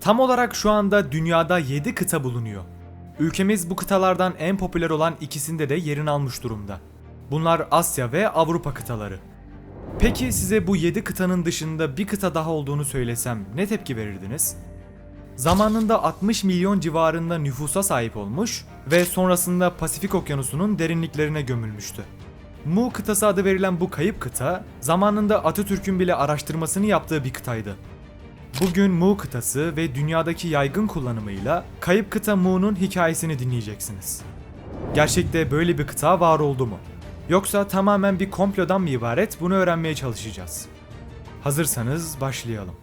Tam olarak şu anda dünyada 7 kıta bulunuyor. Ülkemiz bu kıtalardan en popüler olan ikisinde de yerini almış durumda. Bunlar Asya ve Avrupa kıtaları. Peki size bu 7 kıtanın dışında bir kıta daha olduğunu söylesem ne tepki verirdiniz? Zamanında 60 milyon civarında nüfusa sahip olmuş ve sonrasında Pasifik Okyanusu'nun derinliklerine gömülmüştü. Mu kıtası adı verilen bu kayıp kıta, zamanında Atatürk'ün bile araştırmasını yaptığı bir kıtaydı. Bugün Mu kıtası ve dünyadaki yaygın kullanımıyla kayıp kıta Mu'nun hikayesini dinleyeceksiniz. Gerçekte böyle bir kıta var oldu mu? Yoksa tamamen bir komplodan mı ibaret bunu öğrenmeye çalışacağız. Hazırsanız başlayalım.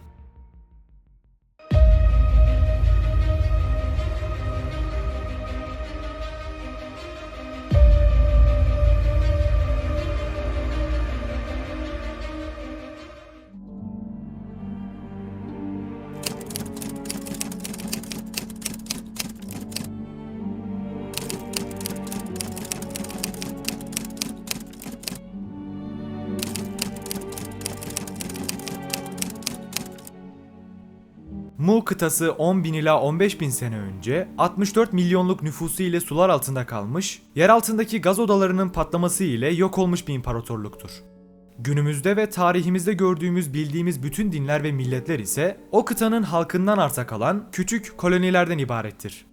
Mu kıtası 10 bin ila 15 bin sene önce 64 milyonluk nüfusu ile sular altında kalmış, yer altındaki gaz odalarının patlaması ile yok olmuş bir imparatorluktur. Günümüzde ve tarihimizde gördüğümüz bildiğimiz bütün dinler ve milletler ise o kıtanın halkından arta kalan küçük kolonilerden ibarettir.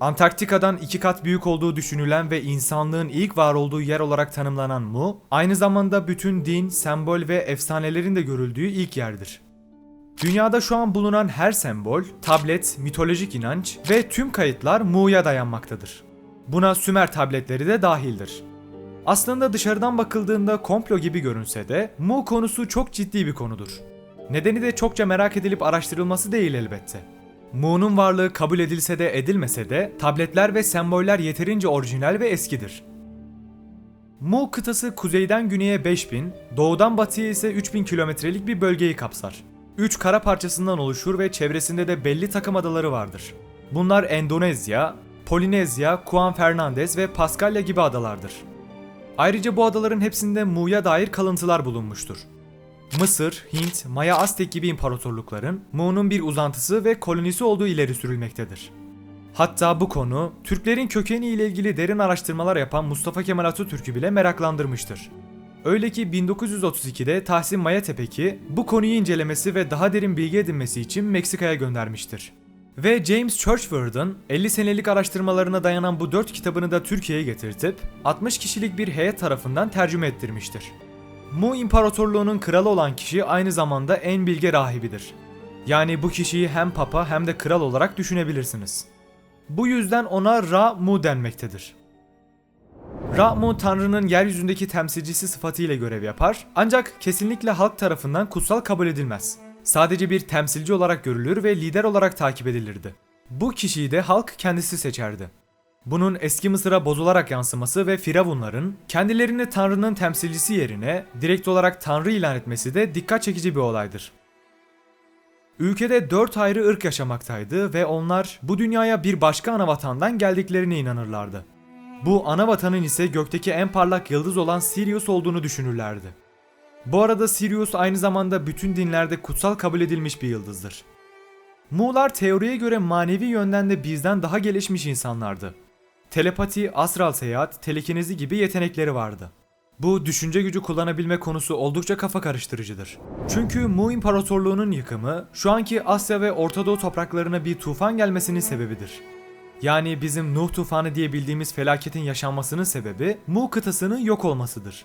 Antarktika'dan iki kat büyük olduğu düşünülen ve insanlığın ilk var olduğu yer olarak tanımlanan Mu, aynı zamanda bütün din, sembol ve efsanelerin de görüldüğü ilk yerdir. Dünyada şu an bulunan her sembol, tablet, mitolojik inanç ve tüm kayıtlar Mu'ya dayanmaktadır. Buna Sümer tabletleri de dahildir. Aslında dışarıdan bakıldığında komplo gibi görünse de Mu konusu çok ciddi bir konudur. Nedeni de çokça merak edilip araştırılması değil elbette. Mu'nun varlığı kabul edilse de edilmese de tabletler ve semboller yeterince orijinal ve eskidir. Mu kıtası kuzeyden güneye 5000, doğudan batıya ise 3000 kilometrelik bir bölgeyi kapsar. 3 kara parçasından oluşur ve çevresinde de belli takım adaları vardır. Bunlar Endonezya, Polinezya, Juan Fernandez ve Paskalya gibi adalardır. Ayrıca bu adaların hepsinde Mu'ya dair kalıntılar bulunmuştur. Mısır, Hint, Maya Aztek gibi imparatorlukların Mu'nun bir uzantısı ve kolonisi olduğu ileri sürülmektedir. Hatta bu konu Türklerin kökeni ile ilgili derin araştırmalar yapan Mustafa Kemal Atatürk'ü bile meraklandırmıştır. Öyle ki 1932'de Tahsin Mayatepeki bu konuyu incelemesi ve daha derin bilgi edinmesi için Meksika'ya göndermiştir. Ve James Churchward'ın 50 senelik araştırmalarına dayanan bu 4 kitabını da Türkiye'ye getirtip 60 kişilik bir heyet tarafından tercüme ettirmiştir. Mu İmparatorluğu'nun kralı olan kişi aynı zamanda en bilge rahibidir. Yani bu kişiyi hem papa hem de kral olarak düşünebilirsiniz. Bu yüzden ona Ra-Mu denmektedir. Ra-Mu Tanrı'nın yeryüzündeki temsilcisi sıfatıyla görev yapar ancak kesinlikle halk tarafından kutsal kabul edilmez. Sadece bir temsilci olarak görülür ve lider olarak takip edilirdi. Bu kişiyi de halk kendisi seçerdi. Bunun eski Mısır'a bozularak yansıması ve Firavunların kendilerini Tanrı'nın temsilcisi yerine direkt olarak Tanrı ilan etmesi de dikkat çekici bir olaydır. Ülkede dört ayrı ırk yaşamaktaydı ve onlar bu dünyaya bir başka anavatandan geldiklerine inanırlardı. Bu ana vatanın ise gökteki en parlak yıldız olan Sirius olduğunu düşünürlerdi. Bu arada Sirius aynı zamanda bütün dinlerde kutsal kabul edilmiş bir yıldızdır. Muğlar teoriye göre manevi yönden de bizden daha gelişmiş insanlardı. Telepati, astral seyahat, telekinezi gibi yetenekleri vardı. Bu düşünce gücü kullanabilme konusu oldukça kafa karıştırıcıdır. Çünkü Mu İmparatorluğu'nun yıkımı şu anki Asya ve Orta Doğu topraklarına bir tufan gelmesinin sebebidir. Yani bizim Nuh tufanı diye bildiğimiz felaketin yaşanmasının sebebi Mu kıtasının yok olmasıdır.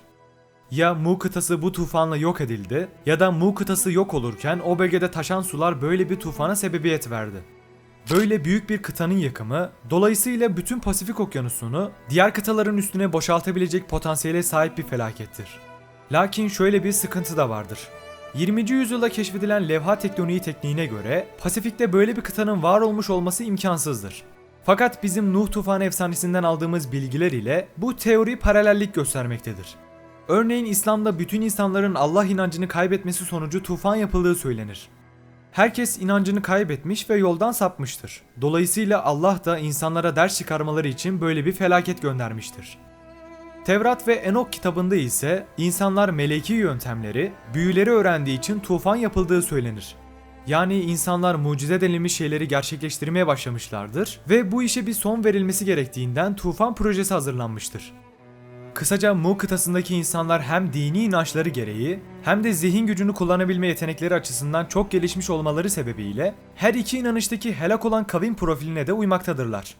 Ya Mu kıtası bu tufanla yok edildi ya da Mu kıtası yok olurken o bölgede taşan sular böyle bir tufana sebebiyet verdi. Böyle büyük bir kıtanın yıkımı dolayısıyla bütün Pasifik Okyanusu'nu diğer kıtaların üstüne boşaltabilecek potansiyele sahip bir felakettir. Lakin şöyle bir sıkıntı da vardır. 20. yüzyılda keşfedilen levha teknoloji tekniğine göre Pasifik'te böyle bir kıtanın var olmuş olması imkansızdır. Fakat bizim Nuh tufanı efsanesinden aldığımız bilgiler ile bu teori paralellik göstermektedir. Örneğin İslam'da bütün insanların Allah inancını kaybetmesi sonucu tufan yapıldığı söylenir. Herkes inancını kaybetmiş ve yoldan sapmıştır. Dolayısıyla Allah da insanlara ders çıkarmaları için böyle bir felaket göndermiştir. Tevrat ve Enok kitabında ise insanlar meleki yöntemleri, büyüleri öğrendiği için tufan yapıldığı söylenir. Yani insanlar mucize denilmiş şeyleri gerçekleştirmeye başlamışlardır ve bu işe bir son verilmesi gerektiğinden tufan projesi hazırlanmıştır. Kısaca Mu kıtasındaki insanlar hem dini inançları gereği hem de zihin gücünü kullanabilme yetenekleri açısından çok gelişmiş olmaları sebebiyle her iki inanıştaki helak olan kavim profiline de uymaktadırlar.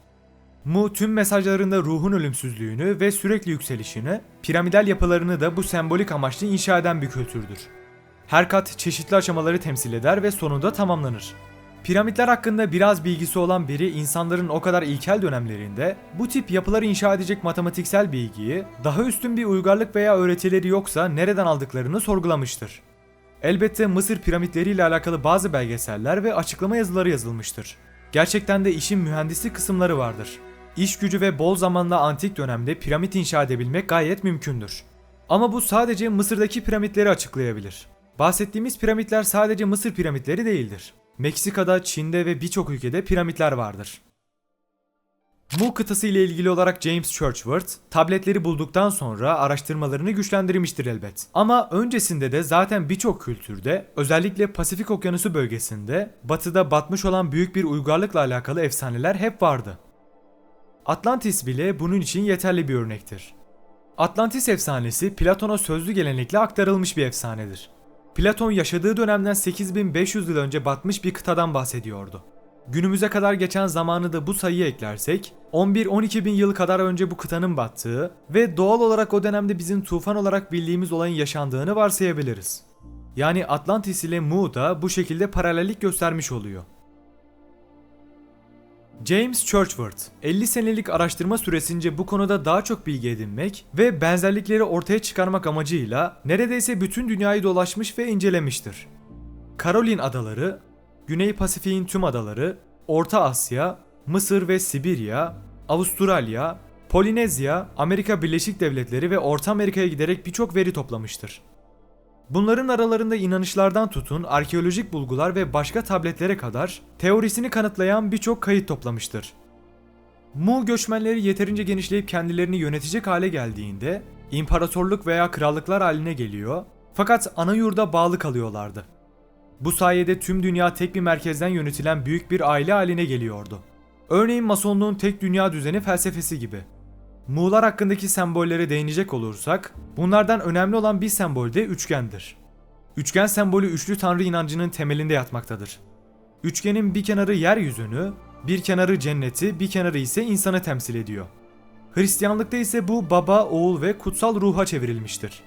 Mu tüm mesajlarında ruhun ölümsüzlüğünü ve sürekli yükselişini, piramidal yapılarını da bu sembolik amaçlı inşa eden bir kültürdür. Her kat çeşitli aşamaları temsil eder ve sonunda tamamlanır. Piramitler hakkında biraz bilgisi olan biri insanların o kadar ilkel dönemlerinde bu tip yapıları inşa edecek matematiksel bilgiyi daha üstün bir uygarlık veya öğretileri yoksa nereden aldıklarını sorgulamıştır. Elbette Mısır piramitleriyle alakalı bazı belgeseller ve açıklama yazıları yazılmıştır. Gerçekten de işin mühendislik kısımları vardır. İş gücü ve bol zamanla antik dönemde piramit inşa edebilmek gayet mümkündür. Ama bu sadece Mısır'daki piramitleri açıklayabilir. Bahsettiğimiz piramitler sadece Mısır piramitleri değildir. Meksika'da, Çin'de ve birçok ülkede piramitler vardır. Mu kıtası ile ilgili olarak James Churchward, tabletleri bulduktan sonra araştırmalarını güçlendirmiştir elbet. Ama öncesinde de zaten birçok kültürde, özellikle Pasifik Okyanusu bölgesinde, batıda batmış olan büyük bir uygarlıkla alakalı efsaneler hep vardı. Atlantis bile bunun için yeterli bir örnektir. Atlantis efsanesi Platon'a sözlü gelenekle aktarılmış bir efsanedir. Platon yaşadığı dönemden 8500 yıl önce batmış bir kıtadan bahsediyordu. Günümüze kadar geçen zamanı da bu sayıya eklersek 11-12 bin yıl kadar önce bu kıtanın battığı ve doğal olarak o dönemde bizim tufan olarak bildiğimiz olayın yaşandığını varsayabiliriz. Yani Atlantis ile Mu da bu şekilde paralellik göstermiş oluyor. James Churchward, 50 senelik araştırma süresince bu konuda daha çok bilgi edinmek ve benzerlikleri ortaya çıkarmak amacıyla neredeyse bütün dünyayı dolaşmış ve incelemiştir. Karolin Adaları, Güney Pasifik'in tüm adaları, Orta Asya, Mısır ve Sibirya, Avustralya, Polinezya, Amerika Birleşik Devletleri ve Orta Amerika'ya giderek birçok veri toplamıştır. Bunların aralarında inanışlardan tutun arkeolojik bulgular ve başka tabletlere kadar teorisini kanıtlayan birçok kayıt toplamıştır. Mu göçmenleri yeterince genişleyip kendilerini yönetecek hale geldiğinde imparatorluk veya krallıklar haline geliyor fakat ana yurda bağlı kalıyorlardı. Bu sayede tüm dünya tek bir merkezden yönetilen büyük bir aile haline geliyordu. Örneğin Masonluğun tek dünya düzeni felsefesi gibi. Muğlar hakkındaki sembollere değinecek olursak, bunlardan önemli olan bir sembol de üçgendir. Üçgen sembolü üçlü tanrı inancının temelinde yatmaktadır. Üçgenin bir kenarı yeryüzünü, bir kenarı cenneti, bir kenarı ise insanı temsil ediyor. Hristiyanlıkta ise bu baba, oğul ve kutsal ruha çevrilmiştir.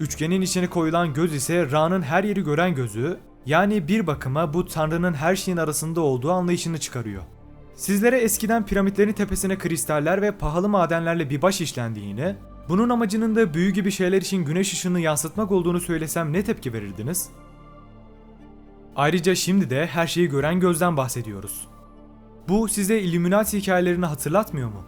Üçgenin içine koyulan göz ise Ra'nın her yeri gören gözü, yani bir bakıma bu tanrının her şeyin arasında olduğu anlayışını çıkarıyor. Sizlere eskiden piramitlerin tepesine kristaller ve pahalı madenlerle bir baş işlendiğini, bunun amacının da büyü gibi şeyler için güneş ışığını yansıtmak olduğunu söylesem ne tepki verirdiniz? Ayrıca şimdi de her şeyi gören gözden bahsediyoruz. Bu size Illuminati hikayelerini hatırlatmıyor mu?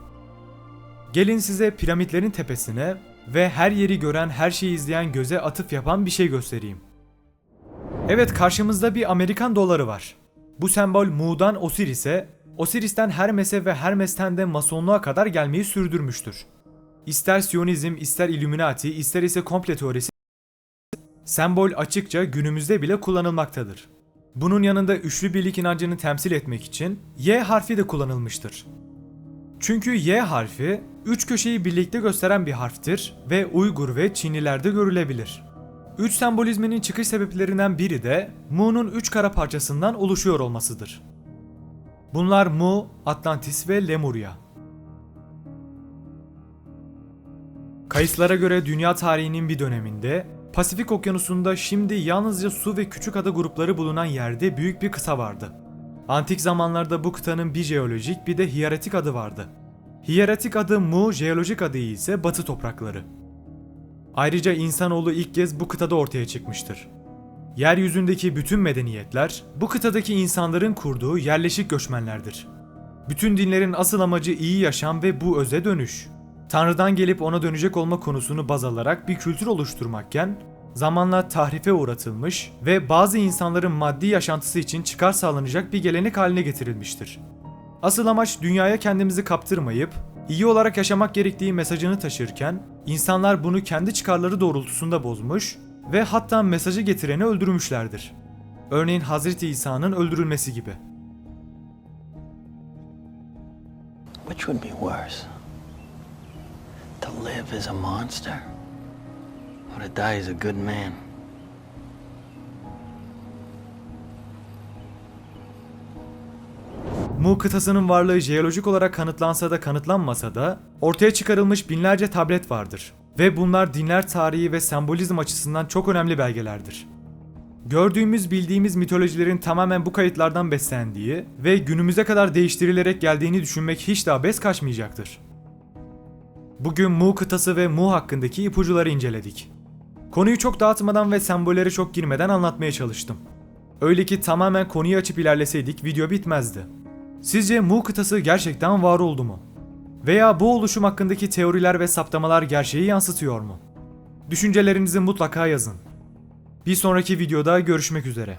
Gelin size piramitlerin tepesine ve her yeri gören, her şeyi izleyen göze atıf yapan bir şey göstereyim. Evet karşımızda bir Amerikan doları var. Bu sembol Mu'dan Osiris'e, Osiris'ten Hermes'e ve Hermes'ten de Masonluğa kadar gelmeyi sürdürmüştür. İster Siyonizm, ister Illuminati, ister ise komple teorisi sembol açıkça günümüzde bile kullanılmaktadır. Bunun yanında üçlü birlik inancını temsil etmek için Y harfi de kullanılmıştır. Çünkü Y harfi üç köşeyi birlikte gösteren bir harftir ve Uygur ve Çinlilerde görülebilir. Üç sembolizminin çıkış sebeplerinden biri de Mu'nun üç kara parçasından oluşuyor olmasıdır. Bunlar Mu, Atlantis ve Lemuria. Kayıtlara göre dünya tarihinin bir döneminde Pasifik Okyanusu'nda şimdi yalnızca su ve küçük ada grupları bulunan yerde büyük bir kıta vardı. Antik zamanlarda bu kıtanın bir jeolojik bir de hiyeretik adı vardı. Hiyeretik adı Mu, jeolojik adı ise Batı toprakları. Ayrıca insanoğlu ilk kez bu kıtada ortaya çıkmıştır. Yeryüzündeki bütün medeniyetler bu kıtadaki insanların kurduğu yerleşik göçmenlerdir. Bütün dinlerin asıl amacı iyi yaşam ve bu öze dönüş. Tanrı'dan gelip ona dönecek olma konusunu baz alarak bir kültür oluşturmakken, zamanla tahrife uğratılmış ve bazı insanların maddi yaşantısı için çıkar sağlanacak bir gelenek haline getirilmiştir. Asıl amaç dünyaya kendimizi kaptırmayıp, iyi olarak yaşamak gerektiği mesajını taşırken, insanlar bunu kendi çıkarları doğrultusunda bozmuş ve hatta mesajı getireni öldürmüşlerdir. Örneğin Hazreti İsa'nın öldürülmesi gibi. Which would be worse? To live as a monster? Or to die as a good man? Mu kıtasının varlığı jeolojik olarak kanıtlansa da kanıtlanmasa da ortaya çıkarılmış binlerce tablet vardır. Ve bunlar dinler tarihi ve sembolizm açısından çok önemli belgelerdir. Gördüğümüz bildiğimiz mitolojilerin tamamen bu kayıtlardan beslendiği ve günümüze kadar değiştirilerek geldiğini düşünmek hiç daha bes kaçmayacaktır. Bugün Mu kıtası ve Mu hakkındaki ipucuları inceledik. Konuyu çok dağıtmadan ve sembollere çok girmeden anlatmaya çalıştım. Öyle ki tamamen konuyu açıp ilerleseydik video bitmezdi. Sizce Mu kıtası gerçekten var oldu mu? Veya bu oluşum hakkındaki teoriler ve saptamalar gerçeği yansıtıyor mu? Düşüncelerinizi mutlaka yazın. Bir sonraki videoda görüşmek üzere.